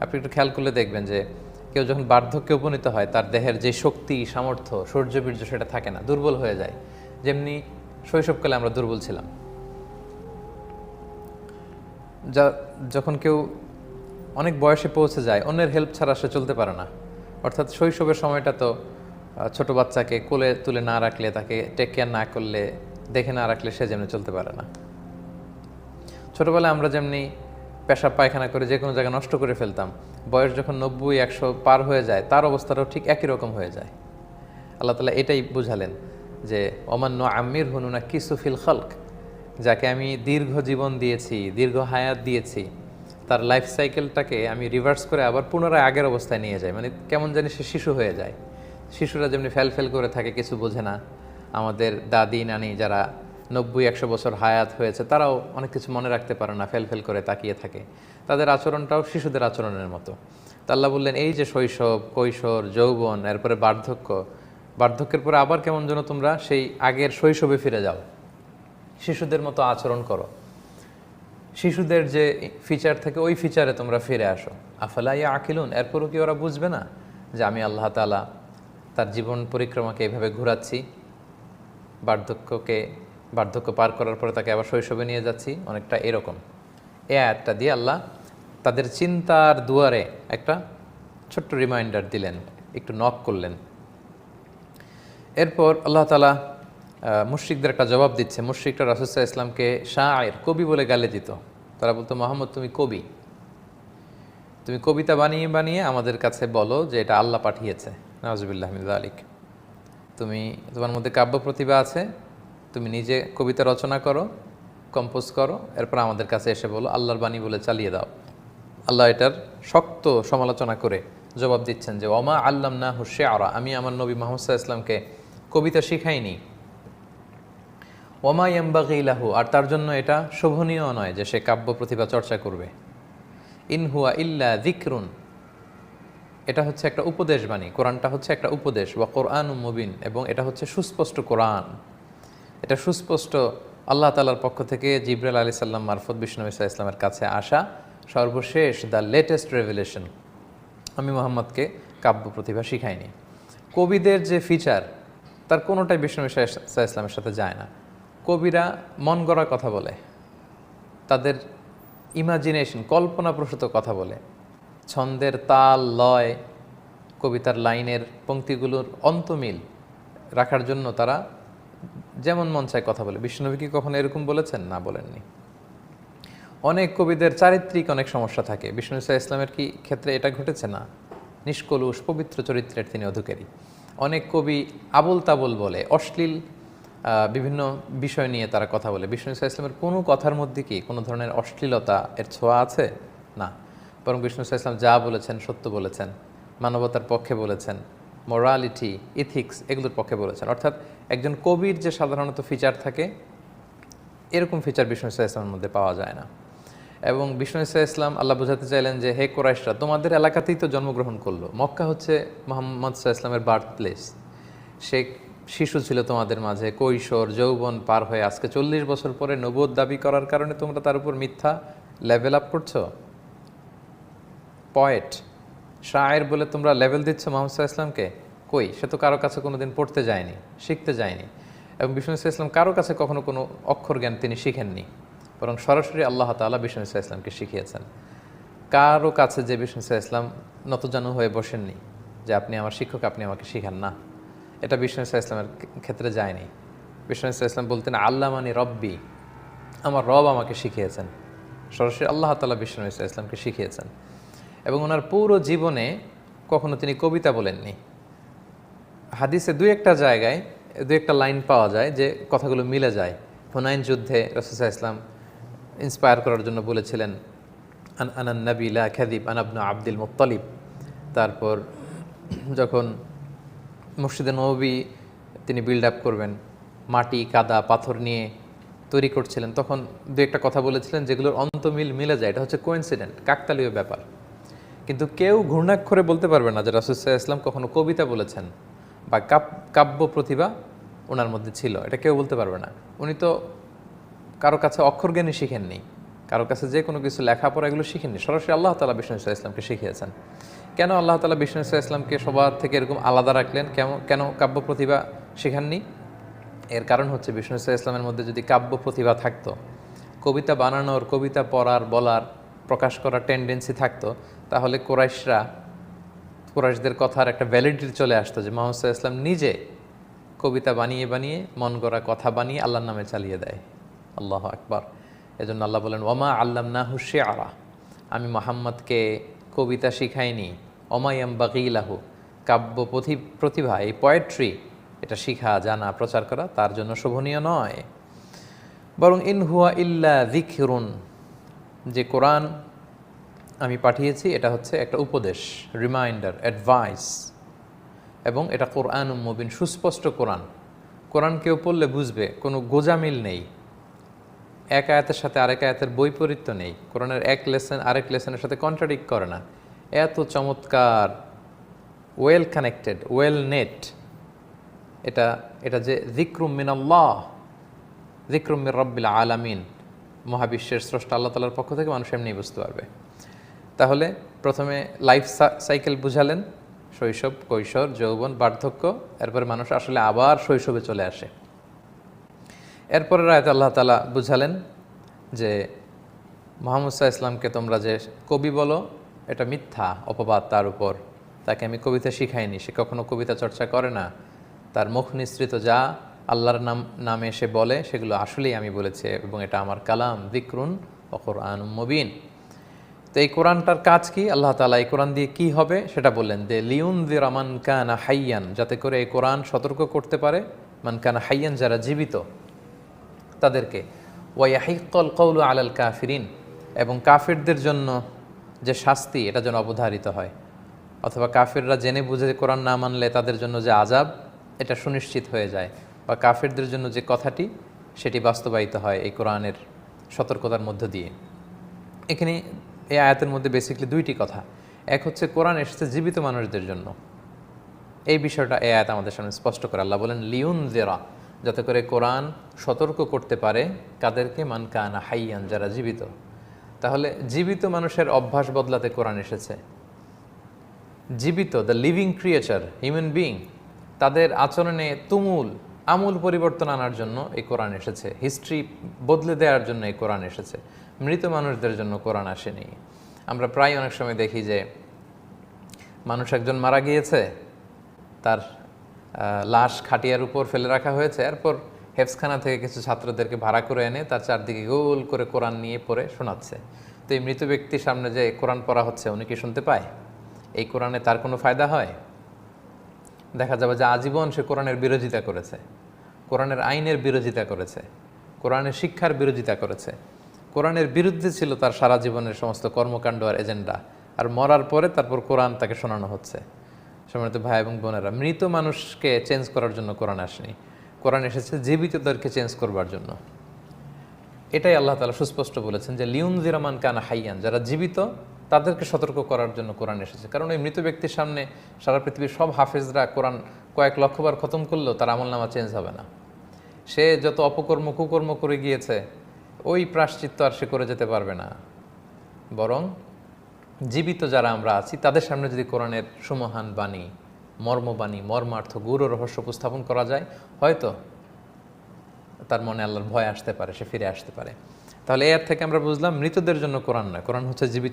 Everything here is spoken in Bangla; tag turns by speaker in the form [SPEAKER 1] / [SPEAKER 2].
[SPEAKER 1] আপনি একটু খেয়াল করলে দেখবেন যে কেউ যখন বার্ধক্যে উপনীত হয়, তার দেহের যে শক্তি, সামর্থ্য সৌর্যবীর্য সেটা থাকে না, দুর্বল হয়ে যায়। যেমনি শৈশবকালে আমরা দুর্বল ছিলাম। যা, যখন কেউ অনেক বয়সে পৌঁছে যায়, অন্যের হেল্প ছাড়া সে চলতে পারে না। অর্থাৎ শৈশবের সময়টা তো ছোট বাচ্চাকে কোলে তুলে না রাখলে, তাকে টেক কেয়ার না করলে, দেখে না রাখলে সে যেমনি চলতে পারে না। ছোটবেলায় আমরা যেমনি পেশাব, পায়খানা করে যে কোনো জায়গা নষ্ট করে ফেলতাম। বয়স যখন নব্বই, একশো পার হয়ে যায়, তার অবস্থাটাও ঠিক একই রকম হয়ে যায়। আল্লাহ তালা এটাই বুঝালেন যে অমান্য আমির হনুনা কিসুফিল খালক যাকে আমি দীর্ঘ জীবন দিয়েছি, দীর্ঘ হায়াত দিয়েছি, তার লাইফ সাইকেলটাকে আমি রিভার্স করে আবার পুনরায় আগের অবস্থায় নিয়ে যাই। মানে কেমন জানি সে শিশু হয়ে যায়। শিশুরা যেমনি ফেল ফেল করে থাকে, কিছু বোঝে না। আমাদের দাদি, নানি যারা নব্বই, একশো বছর হায়াত হয়েছে, তারাও অনেক কিছু মনে রাখতে পারে না, ফেল ফেল করে তাকিয়ে থাকে। তাদের আচরণটাও শিশুদের আচরণের মতো। তা আল্লাহ বললেন, এই যে শৈশব, কৈশোর, যৌবন, এরপরে বার্ধক্য, বার্ধক্যের পরে আবার কেমন যেন তোমরা সেই আগের শৈশবে ফিরে যাও। শিশুদের মতো আচরণ করো। শিশুদের যে ফিচার থাকে, ওই ফিচারে তোমরা ফিরে আসো। আফালা ইয়া আকিলুন এরপরও কি ওরা বুঝবে না যে আমি আল্লাহ তালা তার জীবন পরিক্রমাকে এইভাবে ঘোরাচ্ছি, বার্ধক্যকে বার্ধক্য পার করার পরে তাকে আবার শৈশবে নিয়ে যাচ্ছি, অনেকটা এরকম। এ আয়াতটা দিয়ে আল্লাহ তাদের চিন্তার দুয়ারে একটা ছোট্ট রিমাইন্ডার দিলেন, একটু নক করলেন। এরপর আল্লাহ তালা মুশ্রিকদের একটা জবাব দিচ্ছে। মুশ্রিকরা রাসুসাহ ইসলামকে শায়ের কবি বলে গালে দিত। তারা বলতো, মোহাম্মদ, তুমি কবি। তুমি কবিতা বানিয়ে বানিয়ে আমাদের কাছে বলো যে এটা আল্লাহ পাঠিয়েছে। নওয়াজবিল্লাহ আলিক তুমি তোমার মধ্যে কাব্য প্রতিভা আছে তুমি নিজে কবিতা রচনা করো কম্পোজ করো, এরপর আমাদের কাছে এসে বলো, আল্লাহর বাণী বলে চালিয়ে দাও। আল্লাহ এটার শক্ত সমালোচনা করে জবাব দিচ্ছেন যে, ওমা আল্লাম না হুসে আরা আমি আমার নবী মোহাম্মদ ইসলামকে কবিতা শিখাইনি। ওমা ইয়াম্বাগিলাহু আর তার জন্য এটা শোভনীয় নয় যে সে কাব্য প্রতিভা চর্চা করবে। ইনহুয়া ইল্লা দিকরুন এটা হচ্ছে একটা উপদেশ বাণী, কোরআনটা হচ্ছে একটা উপদেশ বা কোরআন মুবিন এবং এটা হচ্ছে সুস্পষ্ট কোরআন। এটা সুস্পষ্ট আল্লাহ তালার পক্ষ থেকে জিব্রাইল আলী সাল্লাম মারফত বিষ্ণু ইসা ইসলামের কাছে আসা। সর্বশেষ দ্য লেটেস্ট রেভেলেশন আমি মোহাম্মদকে কাব্য প্রতিভা শিখাইনি। কবিদের যে ফিচার তার কোনোটাই বিষ্ণু ইসা ইসলামের সাথে যায় না। কবিরা মন গড়া কথা বলে। তাদের ইমাজিনেশন কল্পনাপ্রসূত কথা বলে। ছন্দের তাল, লয়, কবিতার লাইনের পঙ্ক্তিগুলোর অন্তমিল রাখার জন্য তারা যেমন মন চায় কথা বলে। বিষ্ণুনবী কি কখনো এরকম বলেছেন? না, বলেননি। অনেক কবিদের চারিত্রিক অনেক সমস্যা থাকে। বিষ্ণু ইসা ইসলামের কি ক্ষেত্রে এটা ঘটেছে? না। নিষ্কলুষ, পবিত্র চরিত্রের তিনি অধিকারী। অনেক কবি আবল তাবল বলে, অশ্লীল বিভিন্ন বিষয় নিয়ে তারা কথা বলে। বিষ্ণু ইসা ইসলামের কোনো কথার মধ্যে কি কোনো ধরনের অশ্লীলতা এর ছোঁয়া আছে? না। বরং বিষ্ণু ইসা ইসলাম যা বলেছেন, সত্য বলেছেন, মানবতার পক্ষে বলেছেন মোরালিটি ইথিক্স এগুলোর পক্ষে বলেছেন। অর্থাৎ একজন কবির যে সাধারণত ফিচার থাকে, এরকম ফিচার বিষ্ণু ইসা ইসলামের মধ্যে পাওয়া যায় না। এবং বিষ্ণু ইসা ইসলাম আল্লাহ বোঝাতে চাইলেন যে, হে কোরাইশরা, তোমাদের এলাকাতেই তো জন্মগ্রহণ করল। মক্কা হচ্ছে মোহাম্মদ সাহা ইসলামের বার্থ প্লেস সে শিশু ছিল তোমাদের মাঝে, কৈশোর, যৌবন পার হয়ে আজকে চল্লিশ বছর পরে নবোধ দাবি করার কারণে তোমরা তার উপর মিথ্যা লেভেল আপ করছ? পয়েট শায়ের বলে তোমরা লেভেল দিচ্ছ মোহাম্মদ ইসলামকে কই? সে তো কারও কাছে কোনোদিন পড়তে যায়নি, শিখতে যায়নি। এবং বিষ্ণু ইসা ইসলাম কারও কাছে কখনো কোনো অক্ষর জ্ঞান তিনি শিখেননি। বরং সরাসরি আল্লাহ তাআলা বিষ্ণু ইসা ইসলামকে শিখিয়েছেন। কারও কাছে যে বিষ্ণু ইসা ইসলাম নতজানু হয়ে বসেননি, যে আপনি আমার শিক্ষক, আপনি আমাকে শিখান না। এটা বিষ্ণু ইসা ইসলামের ক্ষেত্রে যায়নি। বিষ্ণু ইসা ইসলাম বলতেন আল্লাহ মানে রব্বি, আমার রব আমাকে শিখিয়েছেন। সরাসরি আল্লাহ তালা বিষ্ণু ইসা ইসলামকে শিখিয়েছেন। এবং ওনার পুরো জীবনে কখনো তিনি কবিতা বলেননি। হাদিসে দুই একটা জায়গায়, দুই একটা লাইন পাওয়া যায় যে কথাগুলো মিলে যায়। হুনাইন যুদ্ধে রসুসা ইসলাম ইন্সপায়ার করার জন্য বলেছিলেন, আন আনান নবী লা খ্যাদিব আনাবনা আব্দুল মুত্তালিব। তারপর যখন মসজিদে নবী তিনি বিল্ড আপ করবেন, মাটি, কাদা, পাথর নিয়ে তৈরি করছিলেন, তখন দু একটা কথা বলেছিলেন যেগুলোর অন্তমিল মিলে যায়। এটা হচ্ছে কোইন্সিডেন্ট কাকতালীয় ব্যাপার। কিন্তু কেউ ঘূর্ণাক্ষরে বলতে পারবে না যে রাসুসাহ ইসলাম কখনো কবিতা বলেছেন। বা কাব্য প্রতিভা ওনার মধ্যে ছিল। এটা কেউ বলতে পারবে না। উনি তো কারও কাছে অক্ষর জ্ঞানই শিখেননি। কারও কাছে যে কোনো কিছু লেখাপড়া এগুলো শিখেননি। সরাসরি আল্লাহ তালা বিষ্ণু ইসলাম ইসলামকে শিখিয়েছেন। কেন আল্লাহ তালা বিষ্ণু ইসলাম ইসলামকে সবার থেকে এরকম আলাদা রাখলেন? কেন কেন কাব্য প্রতিভা শেখাননি? এর কারণ হচ্ছে বিষ্ণু ইসলাম ইসলামের মধ্যে যদি কাব্য প্রতিভা থাকতো, কবিতা বানানোর, কবিতা পড়ার, বলার, প্রকাশ করার টেন্ডেন্সি থাকতো, তাহলে কোরাইশরা কুরাইশদের কথার একটা ভ্যালিডিটি চলে আসতো যে মোহাম্মদ ইসলাম নিজে কবিতা বানিয়ে বানিয়ে মন গড়া কথা বানিয়ে আল্লাহর নামে চালিয়ে দেয়। আল্লাহ আকবার। এজন্য আল্লাহ বলেন ওমা আল্লাম না হুশে আরা আমি মোহাম্মদকে কবিতা শিখাইনি। অমায়াম বাকিলাহু কাব্য প্রতি- প্রতিভা, এই পয়েট্রি এটা শিখা, জানা, প্রচার করা তার জন্য শোভনীয় নয়। বরং ইন হুয়া ইল্লা যিকরুন, যে কোরআন আমি পাঠিয়েছি, এটা হচ্ছে একটা উপদেশ রিমাইন্ডার অ্যাডভাইস এবং এটা কোরআন মুবিন, সুস্পষ্ট কোরআন। কোরআন কেউ পড়লে বুঝবে, কোনো গোজামিল নেই। এক আয়াতের সাথে আরেক আয়াতের বৈপরীত্য নেই। কোরআনের এক লেসন আরেক লেসনের সাথে কন্ট্রাডিক্ট করে না। এত চমৎকার ওয়েল কানেক্টেড ওয়েল নেট এটা এটা যে জিক্রুম মিন আল্লাহ জিক্রুম মিন রব্বিল আলামিন মহাবিশ্বের স্রষ্টা আল্লাহ তালার পক্ষ থেকে মানুষ এমনি বুঝতে পারবে। তাহলে প্রথমে লাইফ সাইকেল বুঝালেন। শৈশব, কৈশোর, যৌবন, বার্ধক্য, এরপরে মানুষ আসলে আবার শৈশবে চলে আসে। এরপরে রায়ত আল্লাহ তালা বুঝালেন যে, মোহাম্মদ সাহা ইসলামকে তোমরা যে কবি বলো, এটা মিথ্যা, অপবাদ তার উপর। তাকে আমি কবিতা শিখাইনি, সে কখনো কবিতা চর্চা করে না। তার মুখ নিঃসৃত যা আল্লাহর নাম, নামে সে বলে, সেগুলো আসলেই আমি বলেছি এবং এটা আমার কালাম দিকরুন অকর আন মবিন। তো এই কোরআনটার কাজ কি? আল্লাহ তালা এই কোরআন দিয়ে কি হবে সেটা বললেন দে লিউন দি রামান কানা হাইয়ান যাতে করে এই কোরআন সতর্ক করতে পারে, মান কানা হাইয়ান যারা জীবিত তাদেরকে ওয়াহিকল কৌল আলাল কাফিরিন এবং কাফিরদের জন্য যে শাস্তি, এটা যেন অবধারিত হয়। অথবা কাফিররা জেনে বুঝে কোরআন না মানলে তাদের জন্য যে আজাব এটা সুনিশ্চিত হয়ে যায়। বা কাফিরদের জন্য যে কথাটি, সেটি বাস্তবায়িত হয় এই কোরআনের সতর্কতার মধ্য দিয়ে। এখানে এই আয়াতের মধ্যে বেসিকলি দুইটি কথা। এক হচ্ছে, কোরআন এসেছে জীবিত মানুষদের জন্য। এই বিষয়টা এই আয়াত আমাদের সামনে স্পষ্ট করে আল্লাহ বলেন লিউন জেরা যাতে করে কোরআন সতর্ক করতে পারে কাদেরকে, মান কানা হাইয়ান যারা জীবিত। তাহলে জীবিত মানুষের অভ্যাস বদলাতে কোরআন এসেছে। জীবিত the living creature human being তাদের আচরণে তুমুল আমূল পরিবর্তন আনার জন্য এই কোরআন এসেছে। হিস্ট্রি বদলে দেওয়ার জন্য এই কোরআন এসেছে। মৃত মানুষদের জন্য কোরআন আসেনি। আমরা প্রায় অনেক সময় দেখি যে মানুষ একজন মারা গিয়েছে, তার লাশ খাটিয়ার উপর ফেলে রাখা হয়েছে, এরপর হেফসখানা থেকে কিছু ছাত্রদেরকে ভাড়া করে এনে তার চারদিকে গোল করে কোরআন নিয়ে পড়ে শোনাচ্ছে। তো এই মৃত ব্যক্তির সামনে যে কোরআন পড়া হচ্ছে, উনি কি শুনতে পায়? এই কোরআনে তার কোনো ফায়দা হয়? দেখা যাবে যে আজীবন সে কোরআনের বিরোধিতা করেছে। কোরআনের আইনের বিরোধিতা করেছে। কোরআনের শিক্ষার বিরোধিতা করেছে। কোরআনের বিরুদ্ধে ছিল তার সারা জীবনের সমস্ত কর্মকাণ্ড আর এজেন্ডা। আর মরার পরে তারপর কোরআন তাকে শোনানো হচ্ছে। সম্মানিত ভাই এবং বোনেরা, মৃত মানুষকে চেঞ্জ করার জন্য কোরআন আসেনি। কোরআন এসেছে জীবিতদেরকে চেঞ্জ করবার জন্য। এটাই আল্লাহ তালা সুস্পষ্ট বলেছেন যে লিউন জিরামান কানা হাইয়ান, যারা জীবিত তাদেরকে সতর্ক করার জন্য কোরআন এসেছে। কারণ এই মৃত ব্যক্তির সামনে সারা পৃথিবীর সব হাফেজরা কোরআন কয়েক লক্ষবার খতম করলেও তার আমল নামা চেঞ্জ হবে না। সে যত অপকর্ম, কুকর্ম করে গিয়েছে, ওই প্রাশ্চিত্য আর সে করে যেতে পারবে না। বরং জীবিত যারা আমরা আছি, তাদের সামনে যদি কোরআনের সুমহান বাণী, মর্মবাণী, মর্মার্থ গুরু রহস্য উপস্থাপন করা যায়, হয়তো তার মনে আল্লাহর ভয় আসতে পারে, সে ফিরে আসতে পারে। তাহলে এর থেকে আমরা বুঝলাম মৃতদের জন্য কোরআন নয়। কোরআন হচ্ছে জীবিত